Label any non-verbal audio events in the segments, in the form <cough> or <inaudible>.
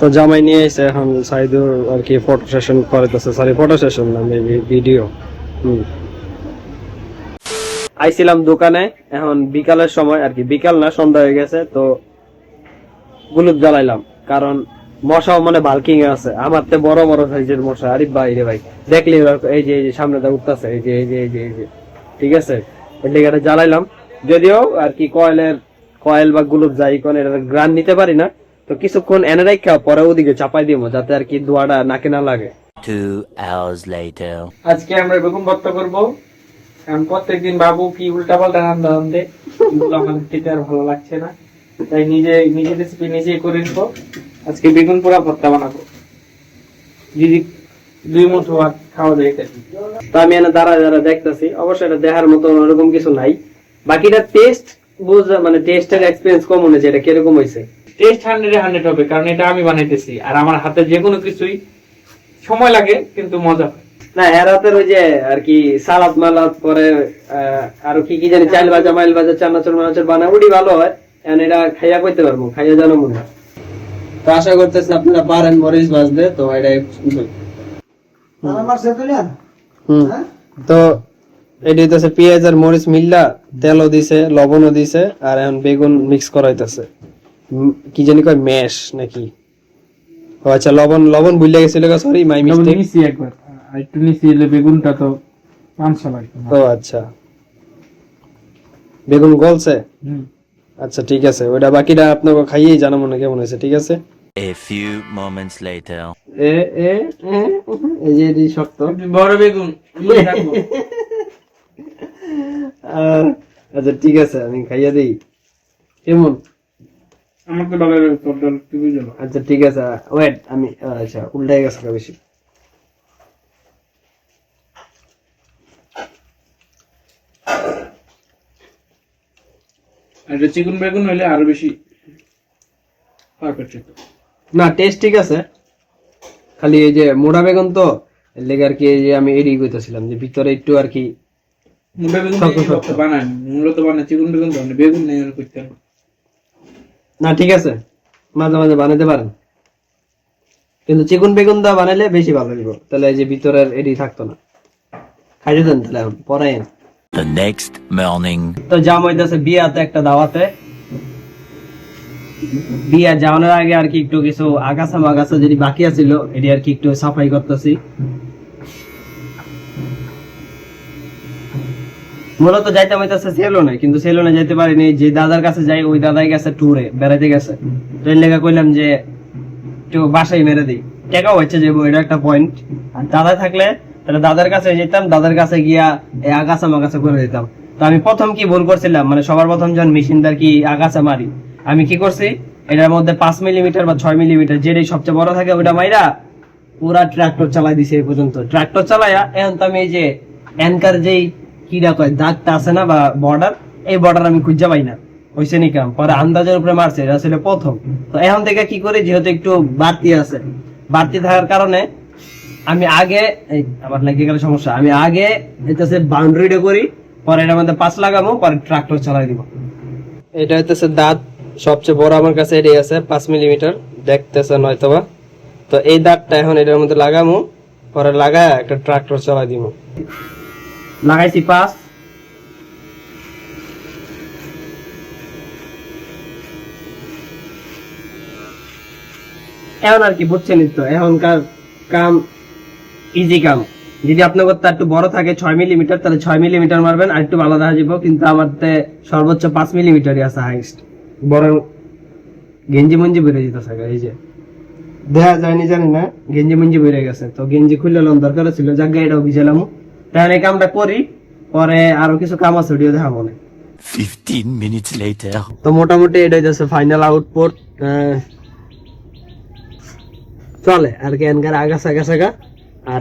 তো জামাই নিয়ে এসে এখন সাইদুর আর কি ফটো সেশন করাইতেছে। সরি ফটো সেশন না মেবি ভিডিও আইছিলাম দোকানে, এখন বিকালের সময় আর কি। বিকাল না, সন্ধ্যা হয়ে গেছে, তো গুলুপ জ্বালাইলাম, কারণ মশাও মানে বাল্কিং আছে। আমার তো বড় বড় সাইজের মশা। আরে ভাই রে ভাই, দেখলি এই যে এই যে সামনে দা উঠতেছে, এই যে এই যে এই যে এই যে। ঠিক আছে? এটা জ্বালাইলাম। যদিও আর কি কয়েলের, কয়েল বা গুলুপ যাই কোন এটা গ্রান নিতে পারি না। তো কিছুক্ষণ এনে রাখা পরে ওদিকে চাপাই দিব যাতে আর কি ধোয়াটা নাকে না লাগে। Two hours later. আজকে আমরা বেগুন ভর্তা করব। কারণ প্রত্যেকদিন বাবু কি উল্টা পাল্টা রান্না রান্ধে। এগুলো আমাদের খেতে আর ভালো লাগছে না। তাই নিজে নিজে রেসিপি নিজেই করে নিবো। আজকে বেগুন পোড়া ভর্তা বানাবো। দিদি দুই মুঠো ভাত খাওয়া যায় তো আমি এনে দাঁড়া দাঁড়া দেখতেছি। অবশ্যই এটা দেখার মতো ওরকম কিছু নাই। বাকিটা টেস্ট বুঝ মানে টেস্টের এক্সপিরিয়েন্স কম হয়েছে এটা কীরকম হয়েছে? টেস্ট হান্ড্রেডে হান্ড্রেড হবে কারণ এটা আমি বানাইতেছি। আর আমার হাতে যে কোনো কিছুই সময় লাগে কিন্তু মজা হয়। না ওই যে আর কি সালাদ মালাদ পরে আরও কি কি জানি চাল ভাজা মাইল ভাজা চানাচুর মানাচুর বানায় ওটি ভালো হয়। এখন এটা খাইয়া কইতে পারব খাইয়া জানো মনে হয়। তো আশা করতেছি আপনারা পারেন মরিচ ভাজতে তো এটা হুম। তো এটি হইতেছে পেঁয়াজ আর মরিচ মিল্লা তেলও দিছে লবণও দিছে আর এখন বেগুন মিক্স করাইতেছে। কি জানি কয় ম্যাশ নাকি? ও আচ্ছা লবণ লবণ ভুলে গেছিল সরি মাই মিস্টেক নিছি একবার। আর একটু নিছি এলে বেগুনটা তো পাঁচশো লাগবে ও আচ্ছা। বেগুন গলছে? হুম। আচ্ছা ঠিক আছে ওটা বাকিটা আপনাকে খাইয়েই জানা মনে কেমন হয়েছে ঠিক আছে? A few moments later. এ এ এ, এই যে এটি শক্ত। বড় বেগুন রাখব। <laughs> আচ্ছা ঠিক আছে আমি খাইয়ে দেই। কেমন? আমার তো ভালো লাগে তোর ডাল তুই আচ্ছা ঠিক আছে ওয়েট আমি আচ্ছা উল্টাই গেছে বেশি আর এটা চিকন বেগুন হলে আরও বেশি পারফেক্ট না টেস্ট ঠিক আছে খালি এই যে মোড়া বেগুন তো লেগে আর কি এই যে আমি এড়িয়ে কইতেছিলাম যে ভিতরে একটু আর কি মুন্ডা বেগুন বানায় মূলত বানায় চিকন বেগুন বানায়। বেগুন নেই আর করতে। না ঠিক আছে। মাঝে মাঝে বানাতে পারেন। কিন্তু চিকন বেগুন দা বানাইলে বেশি ভালো হইব। তাহলে এই যে ভিতরের এডি থাকতো না। খাইতে দেন তাহলে এখন পরাইন The next morning. তো জাম হইতেছে বিয়াতে একটা দাওয়াতে। বিয়া যাওয়ানোর আগে আর কি একটু কিছু আগাছা মাগাছা যদি বাকি আছিল এটি আর কি একটু সাফাই করতেছি। মূলত যাইতাম হইতেছে সেলুনে, কিন্তু সেলুনে যাইতে পারিনি। যে দাদার কাছে যাই, ওই দাদাই গেছে ট্যুরে বেড়াইতে গেছে। তো এর লেগে কইলাম যে, একটু বাসায় মেরে দিই। টাকাও হচ্ছে যে এটা একটা পয়েন্ট আর দাদা থাকলে, তাহলে দাদার কাছে যেতাম, দাদার কাছে গিয়া আগাছা মাগাছা করে দিতাম। তো আমি প্রথম কি ভুল করছিলাম? মানে সবার প্রথম যখন মেশিনদার কি আগাছা মারি, আমি কি করছি? এটার মধ্যে পাঁচ মিলিমিটার বা ছয় মিলিমিটার যেটাই সবচেয়ে বড় থাকে ওটা মাইরা পুরা ট্রাক্টর চালাই দিছে এই পর্যন্ত। ট্রাক্টর চালাইয়া এখন তো আমি এই যে অ্যানকার যেই কিরা কয় দাগটা আছে না বা বর্ডার এই বর্ডার আমি খুঁজে পাই না। হইছে নি কাম পরে আন্দাজের উপরে মারছে, এটা ছিল প্রথম। তো এখন থেকে কি করি, যেহেতু একটু বাড়তি আছে। বাড়তি থাকার কারণে আমি আগে আমার লেগে গেলে সমস্যা, আমি আগে হইতেছে বাউন্ডারিটা করি, পরে এটার মধ্যে পাঁচ লাগাবো, পরে ট্রাক্টর চালাই দিব। এটা হইতেছে দাঁত, সবচেয়ে বড় আমার কাছে এটাই আছে, পাঁচ মিলিমিটার দেখতেছে নয়তোবা। তো এই দাঁতটা এখন এটার মধ্যে লাগামু পরে লাগায় একটা ট্রাক্টর চালাই দিব। লাগাইছি পাঁচ। এখন আর কি বুঝছেনই তো, এখনকার কাম ইজি কাম। যদি আপনার তার একটু বড় থাকে ছয় মিলিমিটার তাহলে ছয় মিলিমিটার মারবেন, আর একটু ভালো দেখা যাব কিন্তু আমার সর্বোচ্চ পাঁচ মিলিমিটারই আছে হাইস্ট বড় গেঞ্জি মঞ্জি বেড়ে যেতে এই যে। দেখা যায়নি জানি না, গেঞ্জি মঞ্জি বেড়ে গেছে। তো গেঞ্জি খুললে লোন দরকার ছিল, যাক এটাও ভিজালাম তাহলে এই কামটা করি পরে আরও কিছু কাম আছে ওটিও দেখাবো না 15 minutes later. তো মোটামুটি এটা হচ্ছে ফাইনাল আউটপুট চলে আর কি এনকার আগাছা গাছাগা আর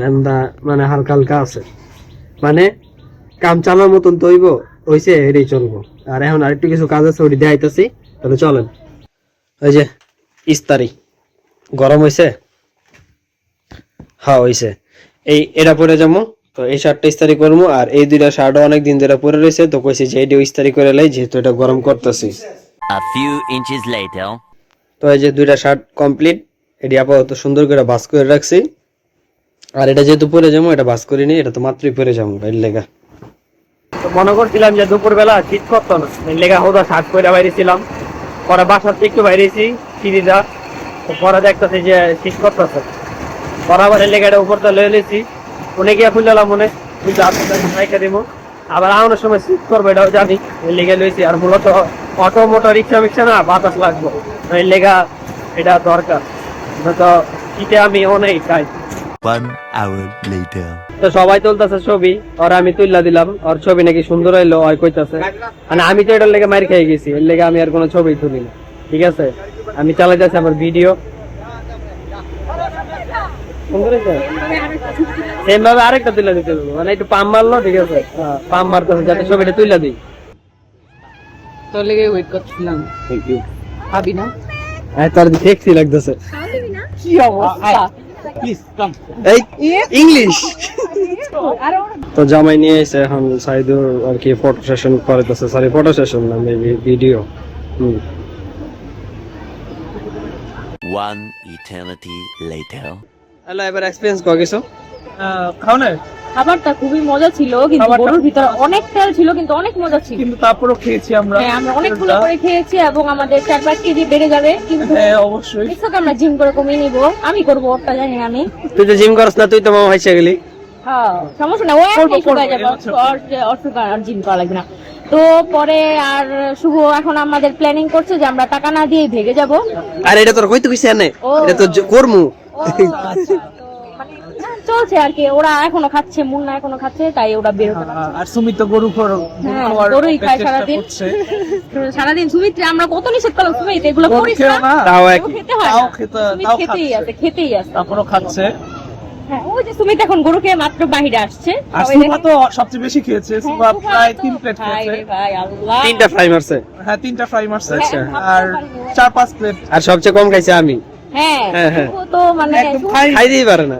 মানে হালকা হালকা আছে। মানে কাম চালার মতন তৈব হইছে এটাই চলবো। আর এখন আরেকটু কিছু কাজ আছে ওটি দেখাইতেছি তাহলে চলেন। ওই যে ইস্তারি গরম হইছে? হ্যাঁ হইছে। এই এটা পরে যাব। তো এই শার্টটা ইস্তারি করব আর এই দুইটা শার্টও অনেক দিন ধরে পরে রয়েছে তো কইছি যে এইটা ইস্তারি করে লাই যেহেতু এটা গরম করতেছি। A few inches later. তো এই যে দুইটা শার্ট কমপ্লিট এটি আপাতত সুন্দর করে বাস করে রাখছি। আর এটা যেহেতু পরে যাব এটা বাস করিনি এটা তো মাত্রই পরে যাব এর লেগা। তো মনে করছিলাম যে দুপুরবেলা শীত করতো না লেগা হোদা শার্ট করে বাইরেছিলাম। পরে বাসার থেকে একটু বাইরেছি সিঁড়িটা। তো পরে দেখতেছি যে শীত করতেছে। পরে আবার লেগাটা উপরটা লয়ে নিয়েছি গিয়ে খুললাম মনে। কিন্তু আপনাদের রেখে আবার আনার সময় শীত করব এটাও জানি। লেগে লইছি আর মূলত অটো মোটো রিক্সা মিক্সা না বাতাস লাগবে। লেগা এটা দরকার। তো শীতে আমি অনেক খাই. তো সবাই তুলতেছে ছবি আর আমি তুললা দিলাম। আর ছবি নাকি সুন্দর হইল আর কইতাছে। মানে আমি তো এটার লেগে মার খেয়ে গেছি এর লেগে আমি আর কোনো ছবি তুলি না ঠিক আছে? আমি চালাই যাচ্ছি আমার ভিডিও সেম ভাবে আরেকটা তুলে দিতে দেবো মানে একটু পাম মারলো ঠিক আছে? হ্যাঁ, পাম মারতেছে যাতে ছবিটা তুলে দিই তোর লেগে ওয়েট করছিলাম। থ্যাংক ইউ ভাবি না? হ্যাঁ তার সেক্সি লাগতেছে। কি অবস্থা? প্লিজ কাম এই ইংলিশ তো জামাই নিয়ে এসে এখন সাইদুর আর কি ফটো সেশন করাইতেছে। সরি ফটো সেশন না মেবি ভিডিও হুম। One eternity later. হ্যালো এবার এক্সপিরিয়েন্স কর কিছু। খাও না খাবারটা খুবই মজা ছিল কিন্তু গরুর ভিতরে অনেক তেল ছিল কিন্তু অনেক মজা ছিল। কিন্তু তারপরও খেয়েছি আমরা হ্যাঁ আমরা অনেকগুলো করে খেয়েছি এবং আমাদের চার পাঁচ কেজি বেড়ে যাবে কিন্তু হ্যাঁ অবশ্যই। নিশ্চয় আমরা জিম করে কমিয়ে নিবো। আমি করব ওটা জানি না আমি। তুই তো জিম করস না তুই তো মামা হাইসা গেলি। হ্যাঁ সমস্যা না ও শুকায় যাবে। এবছর। আর জিম করা লাগবে না। তো পরে আর শুভ এখন আমাদের প্ল্যানিং করছে যে আমরা টাকা না দিয়ে ভেগে যাব। আর এটা তোর কইতে কইছে ও। এটা তো করমু? চলছে আর কি। ওরা এখনও খাচ্ছে মুন্না এখনও খাচ্ছে তাই ওরা পারছে। আর সুমিত তো গরু হ্যাঁ, গরুই খায় সারাদিন। সারাদিন সুমিত্রে আমরা কত নিষেধ করলাম সুমিত এগুলো করিস না। তাও খেতে হয় তাও খেতে তাও খেতেই খাচ্ছে। আছে খেতেই আছে। তারপরও খাচ্ছে। হ্যাঁ ওই যে সুমিত এখন গরু খেয়ে মাত্র বাহিরে আসছে। আর সুভা তো সবচেয়ে বেশি খেয়েছে। হ্যাঁ, সুভা সুভা প্রায় তিন প্লেট খেয়েছে। রে ভাই, আল্লাহ। তিনটা ফ্রাই মারছে। হ্যাঁ তিনটা ফ্রাই মারছে। আচ্ছা। আর চার পাঁচ প্লেট আর সবচেয়ে কম খাইছে আমি। হ্যাঁ হ্যাঁ, হ্যাঁ। তো মানে পারে না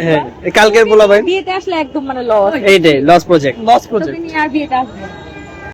হ্যাঁ এই কালকের পোলা ভাই বিয়েতে আসলে একদম মানে লস এইটাই লস প্রজেক্ট লস প্রজেক্ট আর বিয়েতে আসবে।